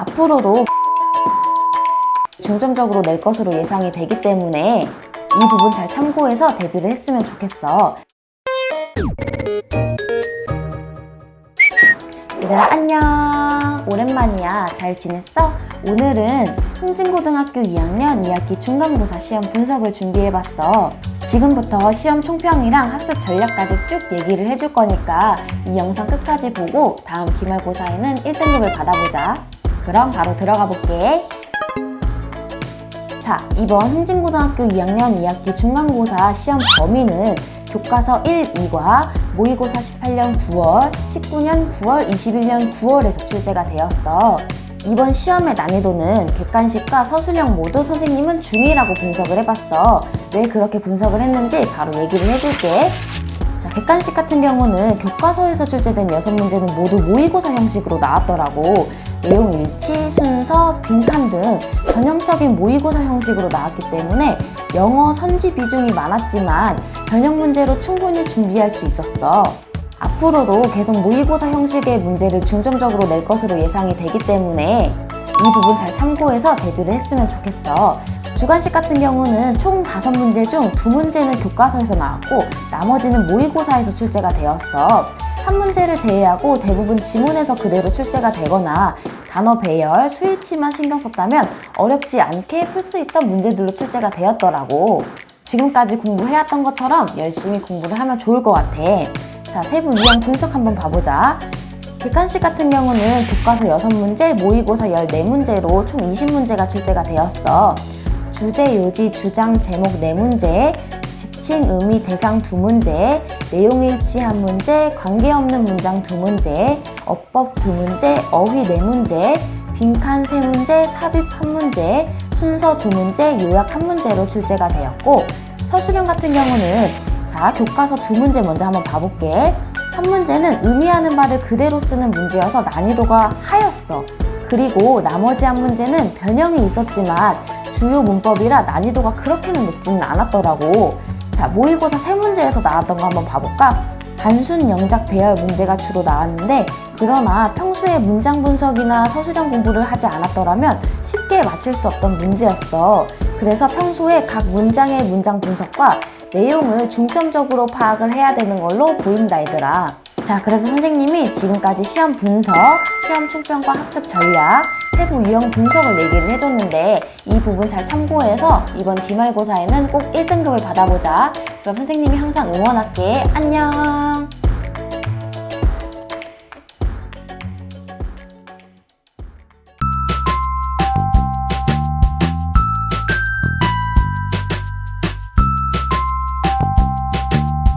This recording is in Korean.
앞으로도 중점적으로 낼 것으로 예상이 되기 때문에 이 부분 잘 참고해서 대비를 했으면 좋겠어. 얘들아 안녕 오랜만이야 잘 지냈어? 오늘은 흥진고등학교 2학년 2학기 중간고사 시험 분석을 준비해봤어 지금부터 시험 총평이랑 학습 전략까지 쭉 얘기를 해줄 거니까 이 영상 끝까지 보고 다음 기말고사에는 1등급을 받아보자 그럼 바로 들어가 볼게 자, 이번 흥진고등학교 2학년 2학기 중간고사 시험 범위는 교과서 1, 2과 모의고사 18년 9월, 19년 9월, 21년 9월에서 출제가 되었어. 이번 시험의 난이도는 객관식과 서술형 모두 선생님은 중이라고 분석을 해봤어. 왜 그렇게 분석을 했는지 바로 얘기를 해줄게. 자, 객관식 같은 경우는 교과서에서 출제된 6문제는 모두 모의고사 형식으로 나왔더라고. 내용 일치, 순서, 빈칸 등 전형적인 모의고사 형식으로 나왔기 때문에 영어 선지 비중이 많았지만 변형 문제로 충분히 준비할 수 있었어. 앞으로도 계속 모의고사 형식의 문제를 중점적으로 낼 것으로 예상이 되기 때문에 이 부분 잘 참고해서 대비를 했으면 좋겠어. 주관식 같은 경우는 총 5문제 중 2문제는 교과서에서 나왔고 나머지는 모의고사에서 출제가 되었어. 한 문제를 제외하고 대부분 지문에서 그대로 출제가 되거나 단어 배열, 수일치만 신경 썼다면 어렵지 않게 풀 수 있던 문제들로 출제가 되었더라고. 지금까지 공부해왔던 것처럼 열심히 공부를 하면 좋을 것 같아. 자, 세부 유형 분석 한번 봐보자. 객관식 같은 경우는 교과서 6문제, 모의고사 14문제로 총 20문제가 출제가 되었어. 주제, 요지, 주장, 제목 4문제, 지칭, 의미, 대상 2문제, 내용 일치 1문제, 관계없는 문장 2문제, 어법 2문제, 어휘 4문제, 빈칸 3문제, 삽입 1문제, 순서 2문제, 요약 1문제로 출제가 되었고 서술형 같은 경우는 자 교과서 2문제 먼저 한번 봐볼게. 한 문제는 의미하는 바를 그대로 쓰는 문제여서 난이도가 하였어. 그리고 나머지 한 문제는 변형이 있었지만 주요 문법이라 난이도가 그렇게는 높지는 않았더라고 자 모의고사 세 문제에서 나왔던 거 한번 봐볼까 단순 영작 배열 문제가 주로 나왔는데 그러나 평소에 문장 분석이나 서술형 공부를 하지 않았더라면 쉽게 맞출 수 없던 문제였어. 그래서 평소에 각 문장의 문장 분석과 내용을 중점적으로 파악을 해야 되는 걸로 보인다 얘들아. 자, 그래서 선생님이 지금까지 시험 분석, 시험 총평과 학습 전략, 세부 유형 분석을 얘기를 해줬는데 이 부분 잘 참고해서 이번 기말고사에는 꼭 1등급을 받아보자. 그럼 선생님이 항상 응원할게. 안녕!